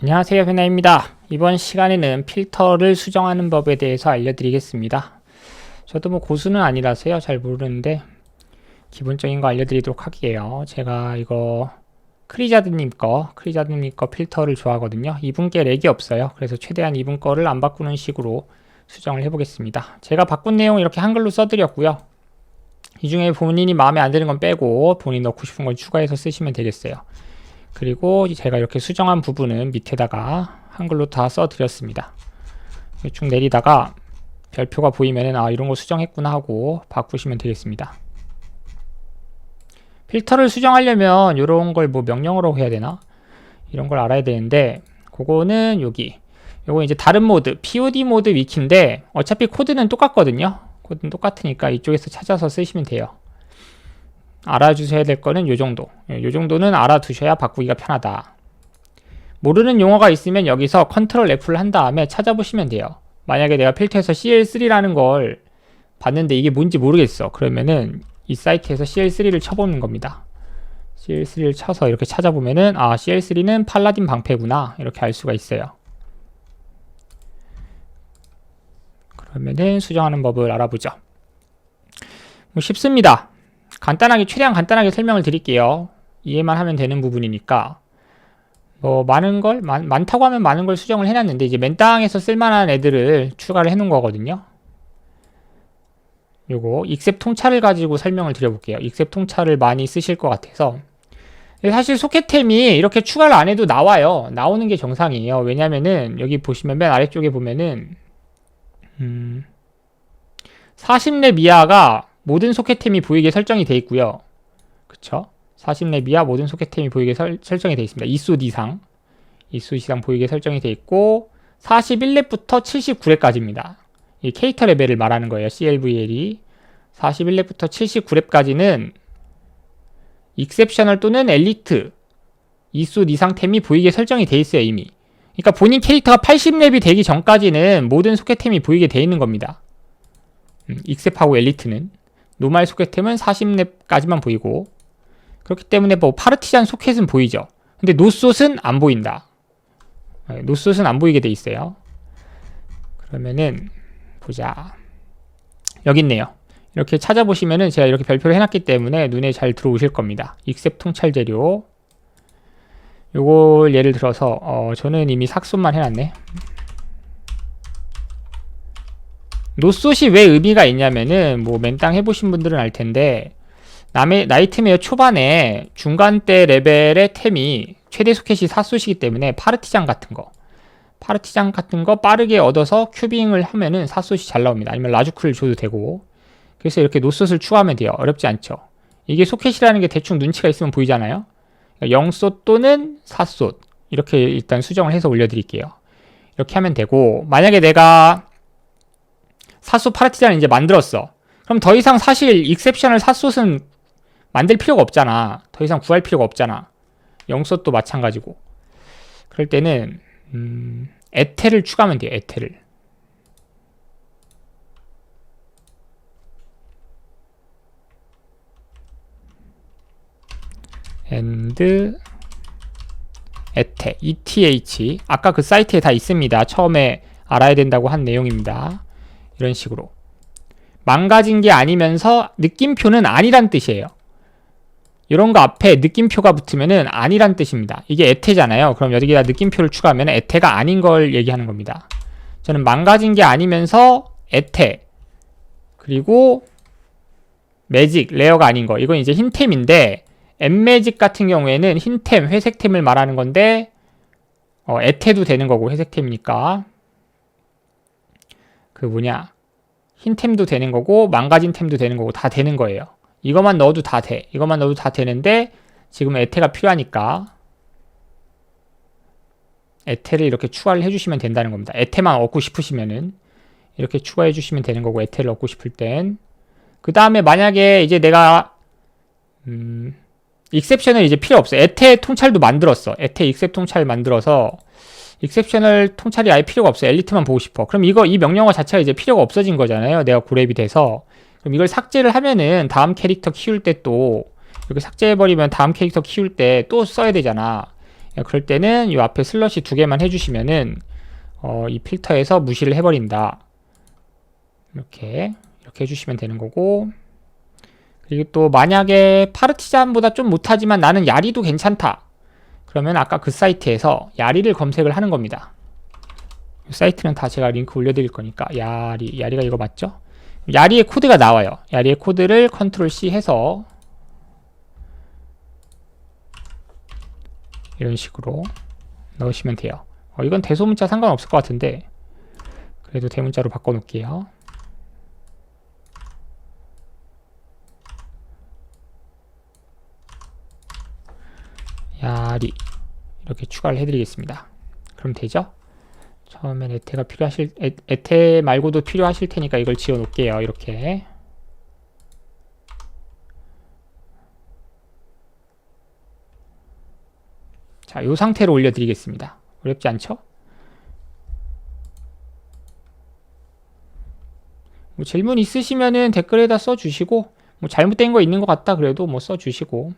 안녕하세요 페나입니다. 이번 시간에는 필터를 수정하는 법에 대해서 알려드리겠습니다. 저도 뭐 고수는 아니라서요 잘 모르는데 기본적인 거 알려드리도록 할게요. 제가 이거 크리자드님 거 크리자드님 거 필터를 좋아하거든요. 이분께 렉이 없어요. 그래서 최대한 이분 거를 안 바꾸는 식으로 수정을 해보겠습니다. 제가 바꾼 내용 이렇게 한글로 써드렸고요. 이 중에 본인이 마음에 안 드는 건 빼고 본인 넣고 싶은 건 추가해서 쓰시면 되겠어요 그리고 제가 이렇게 수정한 부분은 밑에다가 한글로 다 써드렸습니다. 쭉 내리다가 별표가 보이면은 아 이런 거 수정했구나 하고 바꾸시면 되겠습니다. 필터를 수정하려면 이런 걸 뭐 명령어로 해야 되나? 이런 걸 알아야 되는데 그거는 여기 요거 이제 다른 모드 POD 모드 위키인데 어차피 코드는 똑같거든요. 코드는 똑같으니까 이쪽에서 찾아서 쓰시면 돼요. 알아주셔야 될 거는 요 정도. 예, 요 정도는 알아두셔야 바꾸기가 편하다. 모르는 용어가 있으면 여기서 컨트롤 F를 한 다음에 찾아보시면 돼요. 만약에 내가 필터에서 CL3라는 걸 봤는데 이게 뭔지 모르겠어. 그러면은 이 사이트에서 CL3를 쳐보는 겁니다. CL3를 쳐서 이렇게 찾아보면은 아 CL3는 팔라딘 방패구나 이렇게 알 수가 있어요. 그러면은 수정하는 법을 알아보죠. 뭐 쉽습니다. 간단하게 최대한 간단하게 설명을 드릴게요. 이해만 하면 되는 부분이니까 뭐 많은 걸 많, 많다고 하면 많은 걸 수정을 해놨는데 이제 맨땅에서 쓸만한 애들을 추가를 해놓은 거거든요. 요거 익셉 통찰을 가지고 설명을 드려볼게요. 익셉 통찰을 많이 쓰실 것 같아서 사실 소켓템이 이렇게 추가를 안 해도 나와요. 나오는 게 정상이에요. 왜냐면은 여기 보시면 맨 아래쪽에 보면은 음 40렙 이하가 모든 소켓템이 보이게 설정이 되어 있고요. 그쵸? 40렙 이하 모든 소켓템이 보이게 설, 정이 되어 있습니다. 이수 이상 이수 이상 보이게 설정이 되어 있고 41렙부터 79렙까지입니다. 이 캐릭터 레벨을 말하는 거예요. CLVL이 41렙부터 79렙까지는 익셉셔널 또는 엘리트 이수 이상템이 보이게 설정이 되어 있어요 이미. 그러니까 본인 캐릭터가 80렙이 되기 전까지는 모든 소켓템이 보이게 되어 있는 겁니다. 음, 익셉하고 엘리트는 노말 소켓템은 40렙까지만 보이고 그렇기 때문에 뭐 파르티잔 소켓은 보이죠. 근데 노솥은 안 보인다. 네, 노솥은 안 보이게 돼 있어요. 그러면은 보자. 여기 있네요. 이렇게 찾아보시면은 제가 이렇게 별표를 해놨기 때문에 눈에 잘 들어오실 겁니다. 익셉 통찰 재료. 요걸 예를 들어서 어, 저는 이미 삭손만 해놨네. 노솥이 왜 의미가 있냐면은 뭐 맨땅 해보신 분들은 알 텐데 남의 나이트메어 초반에 중간대 레벨의 템이 최대 소켓이 사소시기 때문에 파르티장 같은 거 파르티장 같은 거 빠르게 얻어서 큐빙을 하면은 사소시 잘 나옵니다. 아니면 라주크를 줘도 되고 그래서 이렇게 노솥을 추가하면 돼요. 어렵지 않죠. 이게 소켓이라는 게 대충 눈치가 있으면 보이잖아요. 영솥 또는 사솥 이렇게 일단 수정을 해서 올려드릴게요. 이렇게 하면 되고 만약에 내가 사소 파르티잔을 이제 만들었어. 그럼 더 이상 사실 익셉션을 사소은 만들 필요가 없잖아. 더 이상 구할 필요가 없잖아. 영소도 마찬가지고. 그럴 때는 음, 에테를 추가하면 돼요. 에테를. and 에테 ETH 아까 그 사이트에 다 있습니다. 처음에 알아야 된다고 한 내용입니다. 이런 식으로 망가진 게 아니면서 느낌표는 아니란 뜻이에요. 이런 거 앞에 느낌표가 붙으면은 아니란 뜻입니다. 이게 에테잖아요. 그럼 여기다 느낌표를 추가하면 에테가 아닌 걸 얘기하는 겁니다. 저는 망가진 게 아니면서 에테 그리고 매직 레어가 아닌 거 이건 이제 흰템인데 엠매직 같은 경우에는 흰템 회색템을 말하는 건데 어, 에테도 되는 거고 회색템이니까 그 뭐냐 흰 템도 되는 거고 망가진 템도 되는 거고 다 되는 거예요. 이것만 넣어도 다 돼. 이것만 넣어도 다 되는데 지금 에테가 필요하니까 에테를 이렇게 추가를 해주시면 된다는 겁니다. 에테만 얻고 싶으시면은 이렇게 추가해 주시면 되는 거고 에테를 얻고 싶을 땐 그 다음에 만약에 이제 내가 음, 익셉션을 이제 필요 없어. 에테 통찰도 만들었어. 에테 익셉 통찰 만들어서 익셉셔널 통찰이 아예 필요가 없어. 엘리트만 보고 싶어. 그럼 이거 이 명령어 자체가 이제 필요가 없어진 거잖아요. 내가 고렙이 돼서. 그럼 이걸 삭제를 하면은 다음 캐릭터 키울 때 또 이렇게 삭제해버리면 다음 캐릭터 키울 때 또 써야 되잖아. 자, 그럴 때는 이 앞에 슬러시 두 개만 해주시면은 어, 이 필터에서 무시를 해버린다. 이렇게 이렇게 해주시면 되는 거고 그리고 또 만약에 파르티잔보다 좀 못하지만 나는 야리도 괜찮다. 그러면 아까 그 사이트에서 야리를 검색을 하는 겁니다. 이 사이트는 다 제가 링크 올려드릴 거니까 야리 야리가 이거 맞죠? 야리의 코드가 나와요. 야리의 코드를 컨트롤 C 해서 이런 식으로 넣으시면 돼요. 어, 이건 대소문자 상관없을 것 같은데 그래도 대문자로 바꿔놓을게요. 야리 이렇게 추가를 해드리겠습니다. 그럼 되죠? 처음엔 에테가 필요하실 에, 에테 말고도 필요하실 테니까 이걸 지워 놓을게요. 이렇게 자, 이 상태로 올려드리겠습니다. 어렵지 않죠? 뭐 질문 있으시면은 댓글에다 써주시고 뭐 잘못된 거 있는 것 같다 그래도 뭐 써주시고